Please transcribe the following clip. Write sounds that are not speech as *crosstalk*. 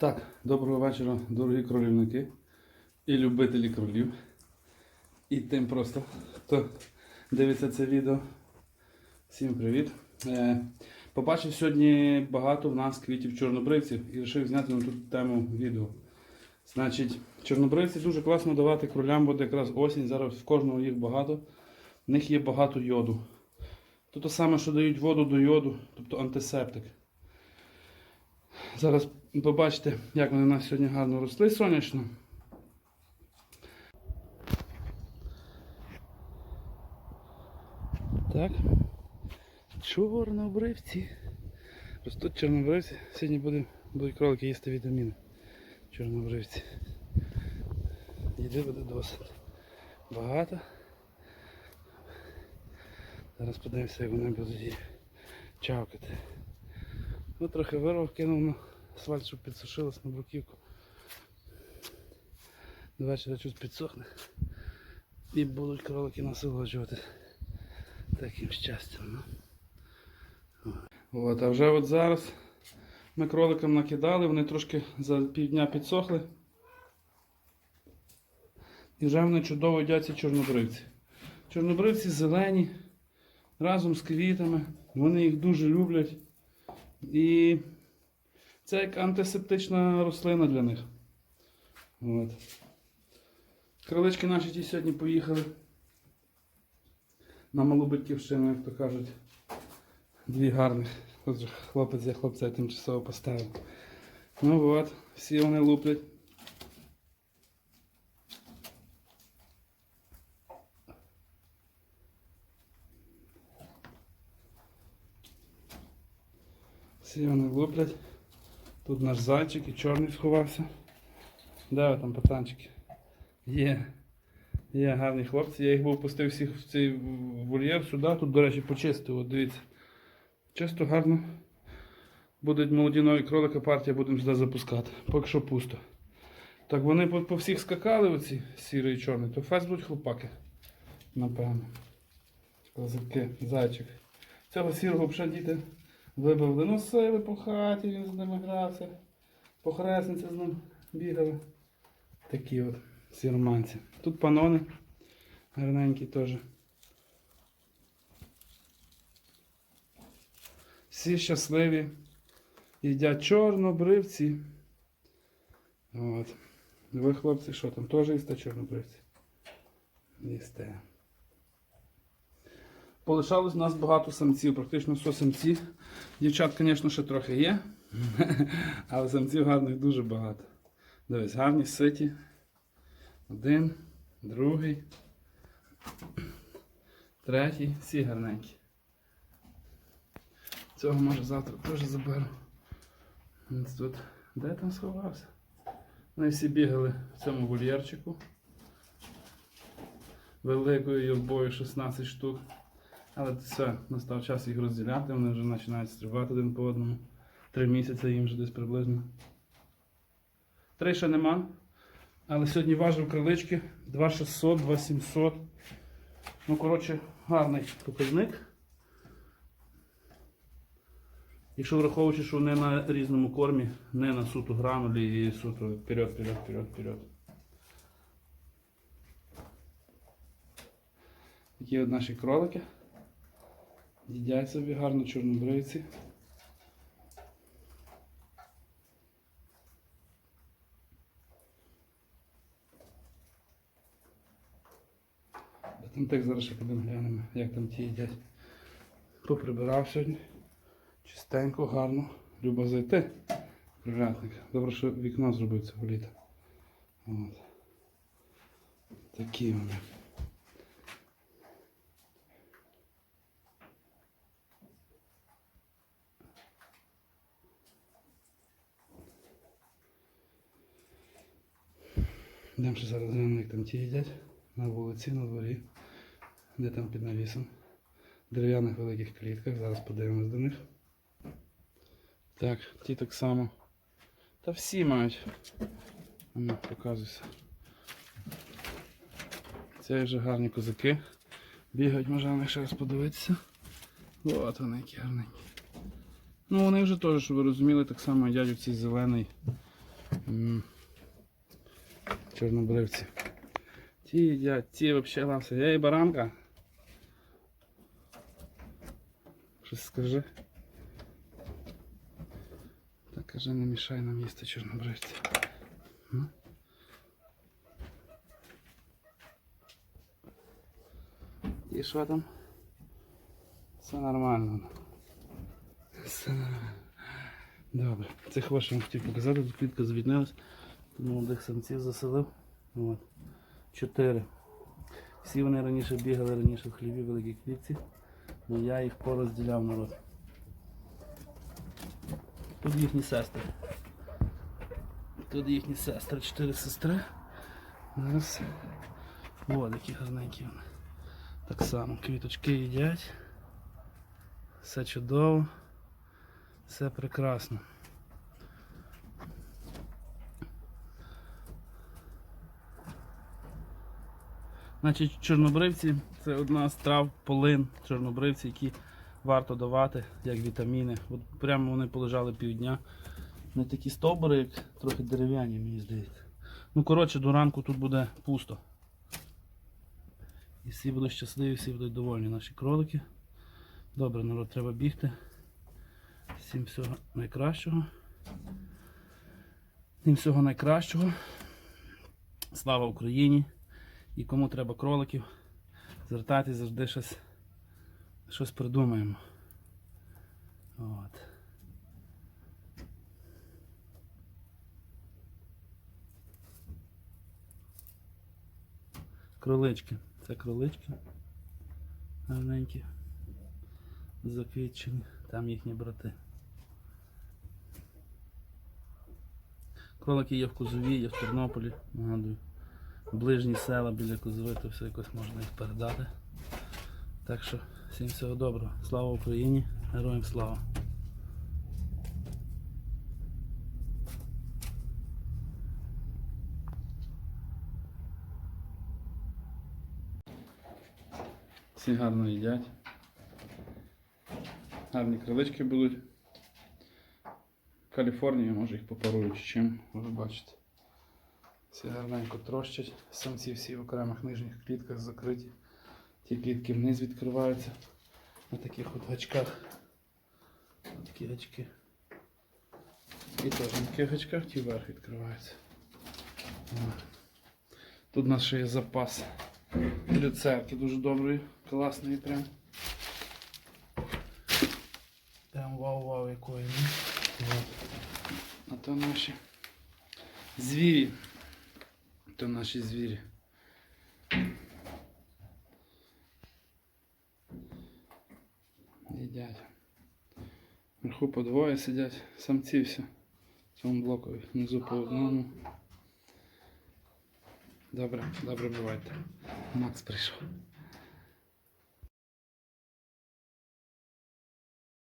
Так, доброго вечора, дорогі кролівники і любителі кролів. І тим просто, хто дивиться це відео. Всім привіт. Е, побачив сьогодні багато в нас квітів чорнобривців і вирішив зняти на ту тему відео. Значить, чорнобривці дуже класно давати кролям, буде якраз осінь, зараз в кожного їх багато. В них є багато йоду. То те саме, що дають воду до йоду, тобто антисептик. Зараз побачите, як вони у нас сьогодні гарно росли сонячно. Так. Чорнобривці. Ростуть чорнобривці. Сьогодні буде, будуть кролики їсти вітаміни. Чорнобривці. Їди буде досить багато. Зараз подивимося, як вони будуть чавкати. Ну, трохи вирвав, кинув на асфальт, щоб підсушилось на бруківку. До щось підсохне. І будуть кролики насолоджувати таким щастям. Ну. От, а вже от зараз ми кроликам накидали, вони трошки за півдня підсохли. І вже вони чудово їдять ці чорнобривці. Чорнобривці зелені, разом з квітами. Вони їх дуже люблять. І це як антисептична рослина для них. От. Крилички наші ті сьогодні поїхали на малу батьківщину, як то кажуть. Дві гарних. Тут же хлопець я хлопця тимчасово поставив. Ну от, всі вони луплять. Всі вони луплять. Тут наш зайчик і чорний сховався. Де ви там пацанчики? Є. Є гарні хлопці. Я їх був пустив всіх в цей вольєр сюди. Тут, до речі, почистив. От дивіться. Чисто гарно. Будуть молоді нові кролики, партія будемо сюди запускати. Поки що пусто. Так вони по, по всіх скакали, оці сірий і чорний, то фест будуть хлопаки. Напевно. Козаки, зайчик. Цього сірого взагалі діти вибили. Носили по хаті, він з ними грався. По хресниці з ним бігали. Такі от сіроманці. Тут панони гарненькі теж. Всі щасливі. Їдять чорнобривці. От. Ви, хлопці, що там? Теж їсте чорнобривці? Їсте. Полишалось у нас багато самців, практично все самці. Дівчат, звісно, ще трохи є. *laughs* Але самців гарних дуже багато. Дивись, гарні ситі. Один, другий, третій, всі гарненькі. Цього може завтра теж заберу. Тут. Де там сховався? Вони всі бігали в цьому вольєрчику. Великою юрбою 16 штук. Але все, настав час їх розділяти, вони вже починають стрибати один по одному. Три місяці їм вже десь приблизно. Три ще нема. Але сьогодні важив крилички 2600, 2700. Ну, коротше, гарний показник. Якщо враховуючи, що вони на різному кормі, не на суто гранулі і суто вперед, вперед, вперед, вперед. Такі от наші кролики. Їдять собі гарно чорнобривці. Там тих зараз ще підемо глянемо, як там ті їдять. Поприбирав сьогодні. Чистенько, гарно. Люба зайти. Кружатник. Добре, що вікно зробив цього літа. От. Такі вони. Йдемо ще зараз глянемо, як там ті їдять. На вулиці, на дворі. Де там під навісом. В дерев'яних великих клітках. Зараз подивимось до них. Так, ті так само. Та всі мають. Ну, показуйся. Це вже гарні козаки. Бігають, може на них ще раз подивитися. От вони які гарненькі. Ну вони вже теж, щоб ви розуміли, так само їдять оцей зелений. Чорнобривці. Ті їдять, ті взагалі лався. Я і баранка. Щось скажи. Так каже, не мішай нам їсти чорнобривці. І що там? Все нормально. Все нормально. Добре. Ваших я хотів показати, тут клітка звільнилась. Молодих самців заселив. От. Чотири. Всі вони раніше бігали раніше в хліві великій клітці. Ну я їх порозділяв народ. Тут їхні сестри. Тут їхні сестри, чотири сестри. Зараз. О, які гарненькі вони. Так само квіточки їдять. Все чудово. Все прекрасно. Значить, чорнобривці це одна з трав полин чорнобривці, які варто давати як вітаміни. От прямо вони полежали півдня. Не такі стовбури, як трохи дерев'яні, мені здається. Ну, коротше, до ранку тут буде пусто. І всі будуть щасливі, всі будуть довольні наші кролики. Добре, народ, треба бігти. Всім всього найкращого. Всім всього найкращого. Слава Україні! І кому треба кроликів, звертайтесь завжди щось, щось придумаємо. От. Кролички. Це кролички. Гарненькі. Заквітчені. Там їхні брати. Кролики є в Козові, є в Тернополі, нагадую. Ближні села біля Козови, то все якось можна їх передати. Так що всім всього доброго. Слава Україні! Героям слава! Всі гарно їдять. Гарні крилички будуть. В Каліфорнії може їх попарують чи чим, ви бачите. Всі гарненько трощать. Самці всі в окремих нижніх клітках закриті. Ті клітки вниз відкриваються на таких от гачках. Такі гачки. І теж на таких гачках ті вверх відкриваються. Тут у нас ще є запас люцерки дуже доброї, класної прям. Прям вау-вау якої. А то наші звірі. То наші звірі. Їдять. Вверху по двоє сидять, самці всі. В цьому блокові. Внизу по одному. Добре, добре бувайте. Макс прийшов.